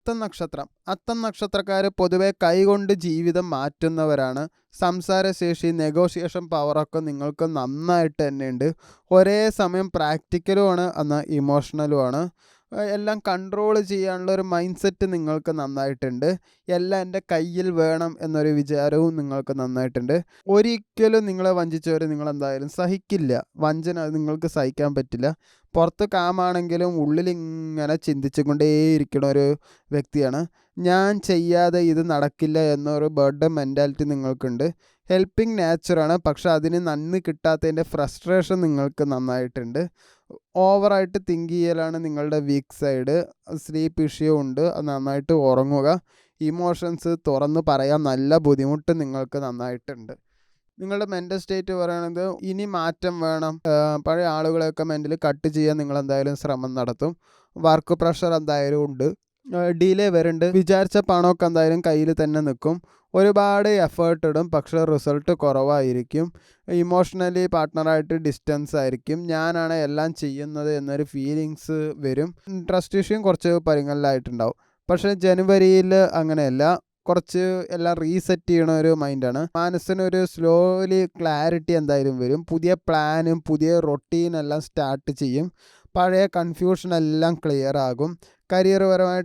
അത്തം നക്ഷത്രം. അത്തം നക്ഷത്രക്കാർ പൊതുവെ കൈകൊണ്ട് ജീവിതം മാറ്റുന്നവരാണ്. സംസാരശേഷി നെഗോഷിയേഷൻ പവറൊക്കെ നിങ്ങൾക്ക് നന്നായിട്ട് തന്നെയുണ്ട്. ഒരേ സമയം പ്രാക്ടിക്കലുമാണ് എന്നാൽ ഇമോഷണലുമാണ് എല്ലാം കൺട്രോൾ ചെയ്യാനുള്ള ഒരു മൈൻഡ് സെറ്റ് നിങ്ങൾക്ക് നന്നായിട്ടുണ്ട്. എല്ലാം എന്റെ കയ്യിൽ വേണം എന്നൊരു വിചാരവും നിങ്ങൾക്ക് നന്നായിട്ടുണ്ട്. ഒരിക്കലും നിങ്ങളെ വഞ്ചിച്ചവർ നിങ്ങൾ എന്തായാലും സഹിക്കില്ല. വഞ്ചന നിങ്ങൾക്ക് സഹിക്കാൻ പറ്റില്ല. പുറത്ത് കാമാണെങ്കിലും ഉള്ളിൽ ഇങ്ങനെ ചിന്തിച്ചുകൊണ്ടേയിരിക്കുന്ന ഒരു വ്യക്തിയാണ്. ഞാൻ ചെയ്യാതെ ഇത് നടക്കില്ല എന്നൊരു ബർഡൻ മെന്റാലിറ്റി നിങ്ങൾക്കുണ്ട്. ഹെൽപ്പിംഗ് നാച്ചുറാണ് പക്ഷെ അതിന് നന്ദി കിട്ടാത്തതിന്റെ ഫ്രസ്ട്രേഷൻ നിങ്ങൾക്ക് നന്നായിട്ടുണ്ട്. ഓവറായിട്ട് തിങ്ക് ചെയ്യലാണ് നിങ്ങളുടെ വീക്ക് സൈഡ്. സ്ലീപ്പ് ഇഷ്യൂ ഉണ്ട് നന്നായിട്ട് ഉറങ്ങുക. ഇമോഷൻസ് തുറന്ന് പറയാൻ നല്ല ബുദ്ധിമുട്ട് നിങ്ങൾക്ക് നന്നായിട്ടുണ്ട്. നിങ്ങളുടെ മെന്റൽ സ്റ്റേറ്റ് പറയണത് ഇനി മാറ്റം വേണം. പഴയ ആളുകളെയൊക്കെ മെന്റലി കട്ട് ചെയ്യാൻ നിങ്ങൾ എന്തായാലും ശ്രമം നടത്തും. വർക്ക് പ്രഷർ എന്തായാലും ഉണ്ട്. ഡിലേ വരുന്നുണ്ട് വിചാരിച്ച പണമൊക്കെ എന്തായാലും കയ്യിൽ തന്നെ നിൽക്കും ഒരുപാട് എഫേർട്ട് ഇടും. പക്ഷേ റിസൾട്ട് കുറവായിരിക്കും. ഇമോഷണലി പാർട്ട്ണറായിട്ട് ഡിസ്റ്റൻസ് ആയിരിക്കും. ഞാനാണ് എല്ലാം ചെയ്യുന്നത് എന്നൊരു ഫീലിങ്സ് വരും. ട്രസ്റ്റ് ഇഷ്യൂയും കുറച്ച് പരിങ്ങലിലായിട്ടുണ്ടാവും പക്ഷേ ജനുവരിയിൽ അങ്ങനെയല്ല. കുറച്ച് എല്ലാം റീസെറ്റ് ചെയ്യണ ഒരു മൈൻഡാണ് മനസ്സിനൊരു സ്ലോലി ക്ലാരിറ്റി എന്തായാലും വരും. പുതിയ പ്ലാനും പുതിയ റൊട്ടീൻ എല്ലാം സ്റ്റാർട്ട് ചെയ്യും. പഴയ കൺഫ്യൂഷൻ എല്ലാം ക്ലിയർ ആകും. കരിയർ പരമായിട്ട്